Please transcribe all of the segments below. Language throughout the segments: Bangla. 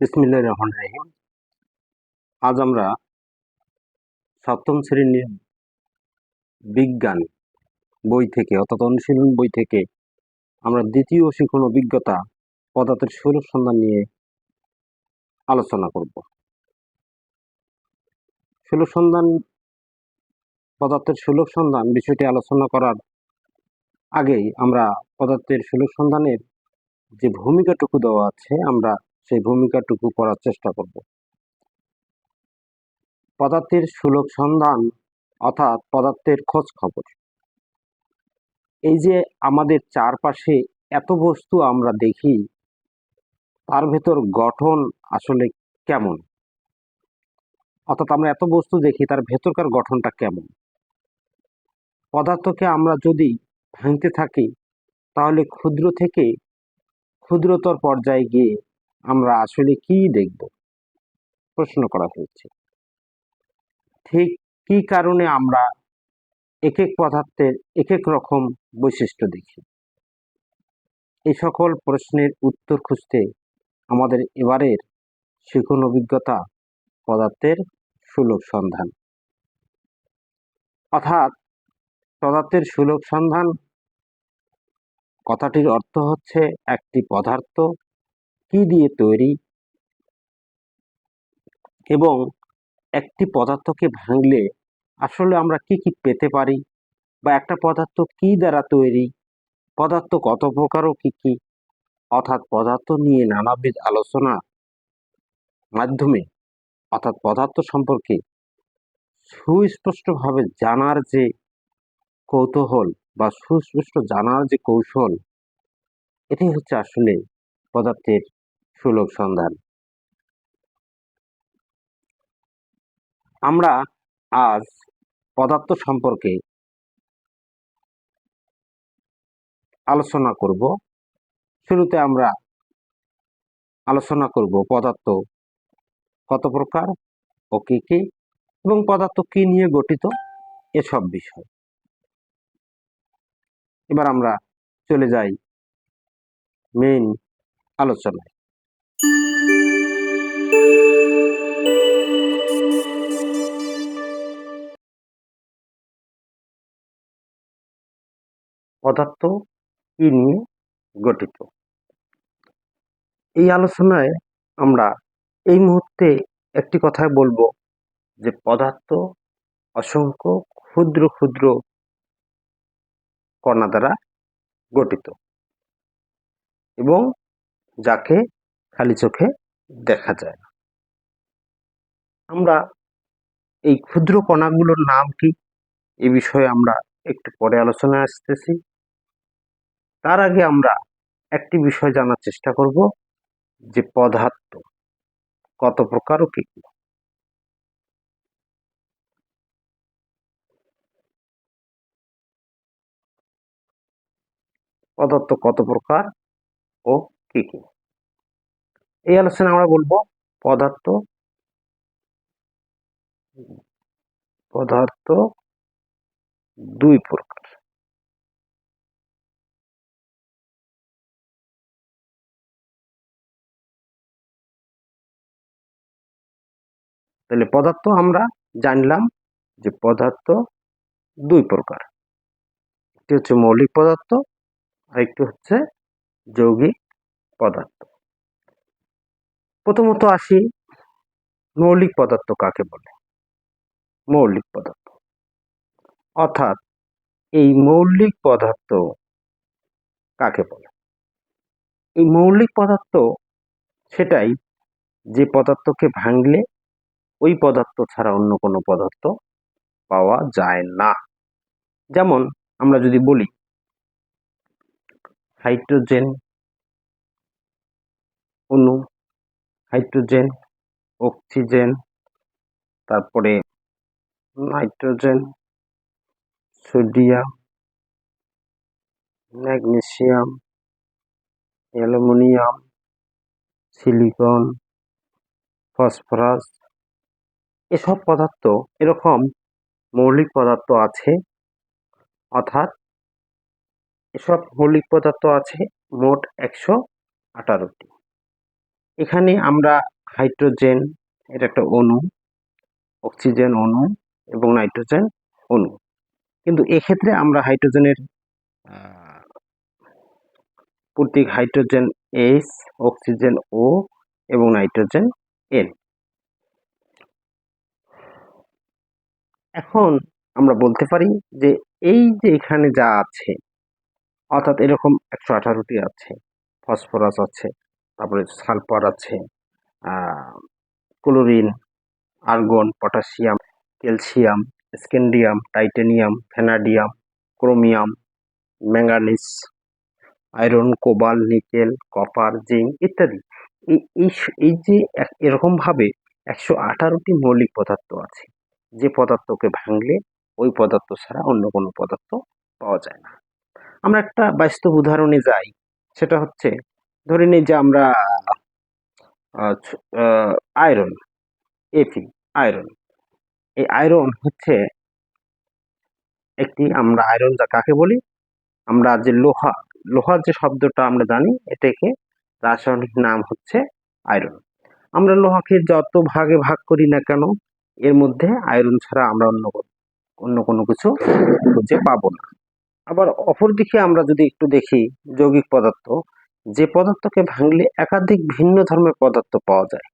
বিসমিল্লাহ রহমান রহিম। আজ আমরা সপ্তম শ্রেণির বিজ্ঞান বই থেকে, অর্থাৎ অনুশীলন বই থেকে আমরা দ্বিতীয় শিক্ষণ অভিজ্ঞতা পদার্থের সুলভ সন্ধান নিয়ে আলোচনা করব। সুলভ সন্ধান, পদার্থের সুলভ সন্ধান বিষয়টি আলোচনা করার আগেই আমরা পদার্থের সুলভ সন্ধানের যে ভূমিকাটুকু দেওয়া আছে, আমরা সেই ভূমিকাটুকু করার চেষ্টা করব। পদার্থের সুলভ সন্ধান অর্থাৎ পদার্থের খোঁজ খবর। এই যে আমাদের চারপাশে এত বস্তু আমরা দেখি, তার ভেতর গঠন আসলে কেমন? অর্থাৎ আমরা এত বস্তু দেখি, তার ভেতরকার গঠনটা কেমন? পদার্থকে আমরা যদি ভাঙতে থাকি, তাহলে ক্ষুদ্র থেকে ক্ষুদ্রতর পর্যায়ে গিয়ে আমরা আসলে কি দেখব? প্রশ্ন করা হয়েছে। ঠিক কি কারণে আমরা এক এক পদার্থের এক এক রকম বৈশিষ্ট্য দেখি? এই সকল প্রশ্নের উত্তর খুঁজতে আমাদের এবারের শিখন অভিজ্ঞতা পদার্থের সুলভ সন্ধান। অর্থাৎ পদার্থের সুলভ সন্ধান কথাটির অর্থ হচ্ছে একটি পদার্থ কি দিয়ে তৈরি? এবং একটি পদার্থকে ভাঙলে আসলে আমরা কি কি পেতে পারি? বা একটা পদার্থ কি দ্বারা তৈরি? পদার্থ কত প্রকার ও কি কি? অর্থাৎ পদার্থ নিয়ে নানাবিধ আলোচনা মাধ্যমে, অর্থাৎ পদার্থ সম্পর্কে সুস্পষ্টভাবে জানার যে কৌতূহল বা সুস্পষ্ট জানার যে কৌশল এটি হচ্ছে আসলে পদার্থের সুলভ সন্ধান। আমরা আজ পদার্থ সম্পর্কে আলোচনা করব। শুরুতে আমরা আলোচনা করব পদার্থ কত প্রকার ও কী কী এবং পদার্থ কি নিয়ে গঠিত এসব বিষয়। এবার আমরা চলে যাই মেইন আলোচনায়। পদার্থ কি নিয়ে গঠিত? এই আলোচনায় আমরা এই মুহূর্তে একটি কথাই বলব যে পদার্থ অসংখ্য ক্ষুদ্র ক্ষুদ্র কণা দ্বারা গঠিত এবং যাকে খালি চোখে দেখা যায় না। আমরা এই ক্ষুদ্র কণাগুলোর নাম কি? এ বিষয়ে আমরা একটু পরে আলোচনায় আসতেছি। তার আগে আমরা একটি বিষয় জানার চেষ্টা করব, যে পদার্থ কত প্রকার ও কি কি? পদার্থ কত প্রকার ও কি কি? এই আলোচনা আমরা বলব পদার্থ পদার্থ দুই প্রকার। তাহলে পদার্থ আমরা জানলাম যে পদার্থ দুই প্রকার। একটি হচ্ছে মৌলিক পদার্থ আর একটি হচ্ছে যৌগিক পদার্থ। প্রথমত আসি, মৌলিক পদার্থ কাকে বলে? মৌলিক পদার্থ। অর্থাৎ এই মৌলিক পদার্থ কাকে বলে? এই মৌলিক পদার্থ সেটাই যে পদার্থকে ভাঙলে ওই পদার্থ ছাড়া অন্য কোনো পদার্থ পাওয়া যায় না। যেমন আমরা যদি বলি, হাইড্রোজেন অণু হাইড্রোজেন, অক্সিজেন, তারপরে nitrogen, sodium, magnesium, aluminium, silicon, phosphorus. এসব পদার্থ এরকম মৌলিক পদার্থ আছে, অর্থাৎ এসব মৌলিক পদার্থ আছে মোট একশো আঠারোটি। এখানে আমরা হাইড্রোজেন এটা একটা অণু, অক্সিজেন অণু এবং নাইট্রোজেন অণু। কিন্তু এক্ষেত্রে আমরা হাইড্রোজেনের প্রতীক হাইড্রোজেন এস, অক্সিজেন ও এবং নাইট্রোজেন এন। এখন আমরা বলতে পারি যে এই যে এখানে যা আছে, অর্থাৎ এরকম একশো আঠারোটি আছে, ফসফরাস আছে তারপরে সালফার আছে chlorine, argon, potassium, calcium, scandium, titanium vanadium chromium, manganese, iron, cobalt, nickel, copper, zinc ইত্যাদি। এই এই যে এরকমভাবে একশো আঠারোটি মৌলিক পদার্থ আছে, যে পদার্থকে ভাঙলে ওই পদার্থ ছাড়া অন্য কোনো পদার্থ পাওয়া যায় না। আমরা একটা বাস্তব উদাহরণে যাই, সেটা হচ্ছে ধরে নিই যে আমরা আয়রন এপি আয়রন এই আয়রন হচ্ছে একটি, আমরা আয়রন যা কাকে বলি? আমরা যে লোহা, লোহার যে শব্দটা আমরা জানি, এটাকে রাসায়নিক নাম হচ্ছে আয়রন আমরা লোহাকে যত ভাগে ভাগ করি না কেন, এর মধ্যে আয়রন ছাড়া আমরা অন্য অন্য কোনো কিছু খুঁজে পাবো না। আবার অপরদিকে আমরা যদি একটু দেখি, যৌগিক পদার্থ যে পদার্থকে ভাঙলে একাধিক ভিন্ন ধর্মের পদার্থ পাওয়া যায়।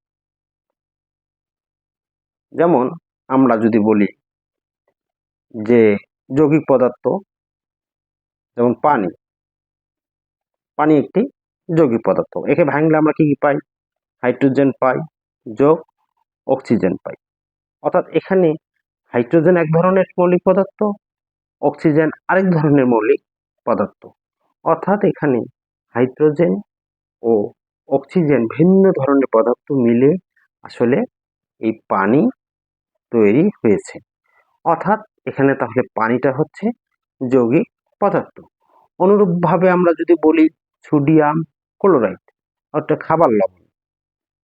যেমন আমরা যদি বলি যে যৌগিক পদার্থ, যেমন পানি। পানি একটি যৌগিক পদার্থ। একে ভাঙলে আমরা কি কি পাই? হাইড্রোজেন পাই, যোগ, অক্সিজেন পাই। অর্থাৎ এখানে হাইড্রোজেন এক ধরনের মৌলিক পদার্থ, অক্সিজেন আরেক ধরনের মৌলিক পদার্থ। অর্থাৎ এখানে হাইড্রোজেন ও অক্সিজেন ভিন্ন ধরনের পদার্থ মিলে আসলে এই পানি তৈরি হয়েছে। অর্থাৎ এখানে তাহলে পানিটা হচ্ছে যৌগিক পদার্থ। অনুরূপভাবে আমরা যদি বলি সোডিয়াম ক্লোরাইড, অর্থাৎ খাবার লবণ।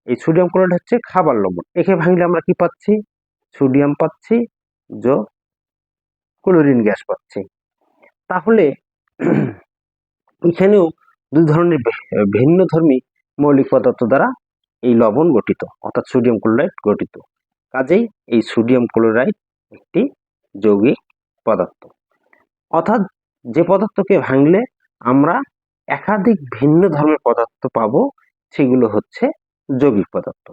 এই সোডিয়াম ক্লোরাইড হচ্ছে খাবার লবণ। একে ভাঙলে আমরা কি পাচ্ছি? সোডিয়াম পাচ্ছি যোগ ক্লোরিন গ্যাস পাচ্ছি। তাহলে এখানেও দুই ধরনের ভিন্ন ধর্মী মৌলিক পদার্থ দ্বারা এই লবণ গঠিত, অর্থাৎ সোডিয়াম ক্লোরাইড গঠিত। কাজেই এই সোডিয়াম ক্লোরাইড একটি যৌগিক পদার্থ। অর্থাৎ যে পদার্থকে ভাঙলে আমরা একাধিক ভিন্ন ধর্মের পদার্থ পাবো, সেগুলো হচ্ছে যৌগিক পদার্থ।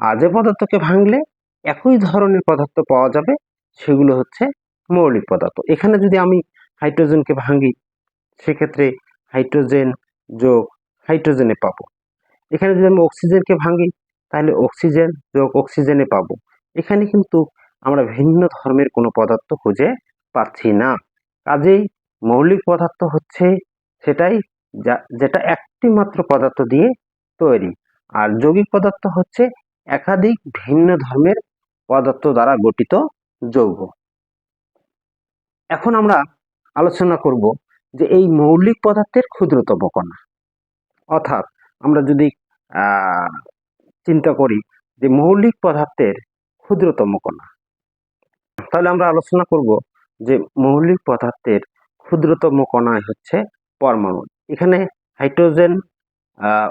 আর যে পদার্থকে ভাঙলে একই ধরনের পদার্থ পাওয়া যাবে, সেগুলো হচ্ছে মৌলিক পদার্থ। এখানে যদি আমি হাইড্রোজেনকে ভাঙি, সেক্ষেত্রে হাইড্রোজেন যোগ হাইড্রোজেনে পাবো। এখানে যদি আমি অক্সিজেনকে ভাঙি, তাহলে অক্সিজেন যোগ অক্সিজেনে পাবো। এখানে কিন্তু আমরা ভিন্ন ধর্মের কোনো পদার্থ খুঁজে পাচ্ছি না। কাজেই মৌলিক পদার্থ হচ্ছে সেটাই যা, যেটা একটি মাত্র পদার্থ দিয়ে তৈরি। আর যৌগিক পদার্থ হচ্ছে একাধিক ভিন্ন ধর্মের পদার্থ দ্বারা গঠিত যৌগ। এখন আমরা আলোচনা করব যে এই মৌলিক পদার্থের ক্ষুদ্রতম কণা। অর্থাৎ আমরা যদি চিন্তা করি যে মৌলিক পদার্থের ক্ষুদ্রতম কণা, তাহলে আমরা আলোচনা করব যে মৌলিক পদার্থের ক্ষুদ্রতম কণাই হচ্ছে পরমাণু। এখানে হাইড্রোজেন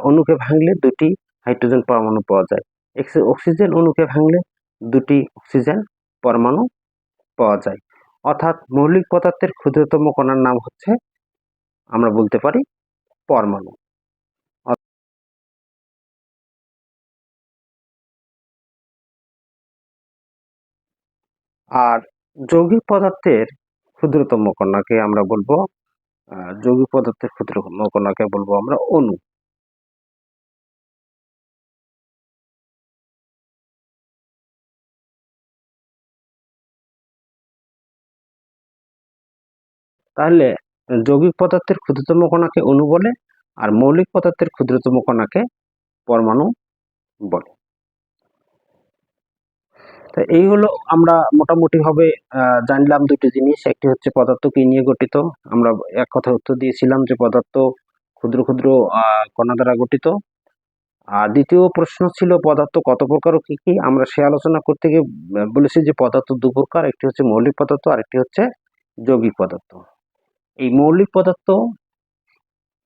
অণুকে ভাঙলে দুটি হাইড্রোজেন পরমাণু পাওয়া যায়। অক্সিজেন অণুকে ভাঙলে দুটি অক্সিজেন পরমাণু পাওয়া যায়। অর্থাৎ মৌলিক পদার্থের ক্ষুদ্রতম কণার নাম হচ্ছে আমরা বলতে পারি পরমাণু। আর যৌগিক পদার্থের ক্ষুদ্রতম কণাকে আমরা বলব যৌগিক পদার্থের ক্ষুদ্রতম কণাকে বলব আমরা অণু। তাহলে যৌগিক পদার্থের ক্ষুদ্রতম কণাকে অণু বলে আর মৌলিক পদার্থের ক্ষুদ্রতম কণাকে পরমাণু বলে। তো এই হলো আমরা মোটামুটি ভাবে আহ, জানলাম দুটি জিনিস। একটি হচ্ছে পদার্থ কি নিয়ে গঠিত। আমরা এক কথা উত্তর দিয়েছিলাম যে পদার্থ ক্ষুদ্র ক্ষুদ্র কণা দ্বারা গঠিত। আর দ্বিতীয় প্রশ্ন ছিল পদার্থ কত প্রকার কি কি? আমরা সে আলোচনা করতে গিয়ে বলেছি যে পদার্থ দু প্রকার একটি হচ্ছে মৌলিক পদার্থ আর একটি হচ্ছে যৌগিক পদার্থ। এই মৌলিক পদার্থ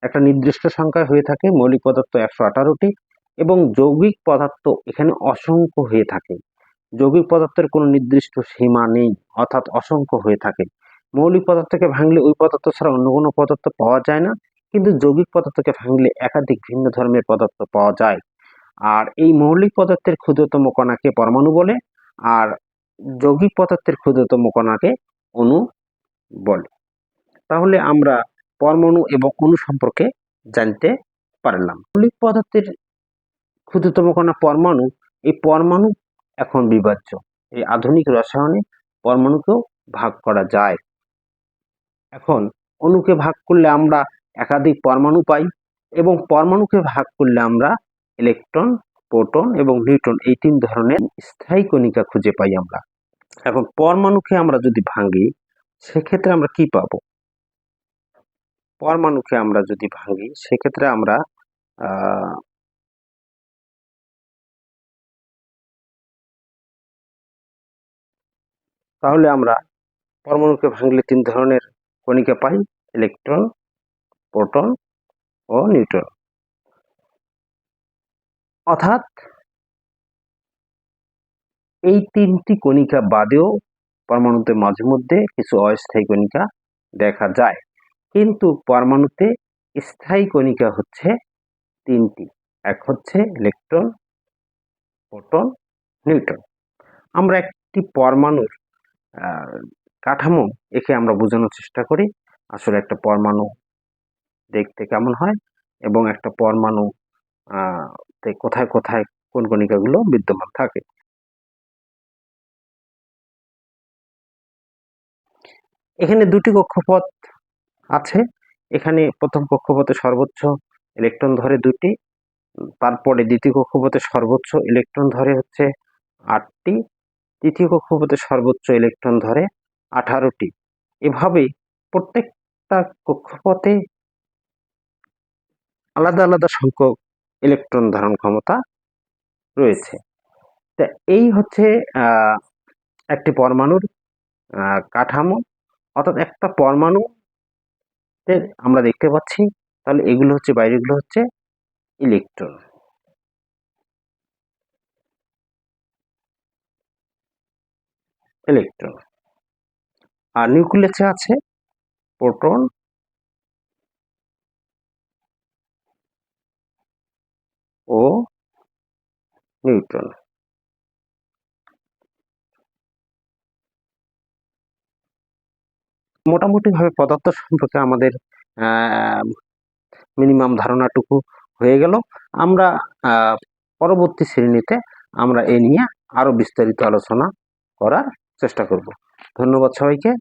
একটা নির্দিষ্ট সংখ্যায় হয়ে থাকে, মৌলিক পদার্থ একশো আঠারোটি এবং যৌগিক পদার্থ এখানে অসংখ্য হয়ে থাকে। যৌগিক পদার্থের কোনো নির্দিষ্ট সীমা নেই, অর্থাৎ অসংখ্য হয়ে থাকে। মৌলিক পদার্থকে ভাঙলে ওই পদার্থ ছাড়া অন্য কোনো পদার্থ পাওয়া যায় না, কিন্তু যৌগিক পদার্থকে ভাঙলে একাধিক ভিন্ন ধর্মের পদার্থ পাওয়া যায়। আর এই মৌলিক পদার্থের ক্ষুদ্রতম কণাকে পরমাণু বলে, আর যৌগিক পদার্থের ক্ষুদ্রতম কণাকে অণু বলে। তাহলে আমরা পরমাণু এবং অণু সম্পর্কে জানতে পারলাম। মৌলিক পদার্থের ক্ষুদ্রতম কণা পরমাণু, এই পরমাণু এখন বিভাজ্য। এই আধুনিক রসায়নে পরমাণুকেও ভাগ করা যায়। এখন অণুকে ভাগ করলে আমরা একাধিক পরমাণু পাই এবং পরমাণুকে ভাগ করলে আমরা ইলেকট্রন, প্রোটন এবং নিউট্রন এই তিন ধরনের স্থায়ী কণিকা খুঁজে পাই আমরা। এখন পরমাণুকে আমরা যদি ভাঙি, সেক্ষেত্রে আমরা কি পাব? পরমাণুকে আমরা যদি ভাঙি, সেক্ষেত্রে আমরা তাহলে আমরা পরমাণুকে ভাঙলে তিন ধরনের কণিকা পাই, ইলেকট্রন, প্রোটন ও নিউট্রন। অর্থাৎ এই তিনটি কণিকা বাদেও পরমাণুতে মাঝে মধ্যে কিছু অস্থায়ী কণিকা দেখা যায়। কিন্তু পরমাণুতে স্থায়ী কণিকা হচ্ছে তিনটি। এক হচ্ছে ইলেকট্রন, প্রোটন, নিউট্রন। আমরা একটি পরমাণুর কাঠামো একে আমরা বোঝানোর চেষ্টা করি। আসলে একটা পরমাণু দেখতে কেমন হয় এবং একটা পরমাণু তে কোথায় কোথায় কোন কণিকাগুলো বিদ্যমান থাকে। এখানে দুটি কক্ষপথ আছে। এখানে প্রথম কক্ষপথে সর্বোচ্চ ইলেকট্রন ধরে দুটি তারপরে দ্বিতীয় কক্ষপথে সর্বোচ্চ ইলেকট্রন ধরে হচ্ছে আটটি, তৃতীয় কক্ষপথে সর্বোচ্চ ইলেকট্রন ধরে আঠারোটি। এভাবে প্রত্যেকটা কক্ষপথে আলাদা আলাদা সংখ্যক ইলেকট্রন ধারণ ক্ষমতা রয়েছে। তা এই হচ্ছে একটি পরমাণুর কাঠামো। অর্থাৎ একটা পরমাণু আমরা দেখতে পাচ্ছি, তাহলে এগুলো হচ্ছে, বাইরেগুলো হচ্ছে ইলেকট্রন ইলেকট্রন আর নিউক্লিয়াসে আছে প্রোটন ও নিউট্রন মোটামুটিভাবে পদার্থ সম্পর্কে আমাদের মিনিমাম ধারণাটুকু হয়ে গেল। আমরা পরবর্তী শ্রেণীতে আমরা এ নিয়ে আরও বিস্তারিত আলোচনা করার চেষ্টা করব। ধন্যবাদ সবাইকে।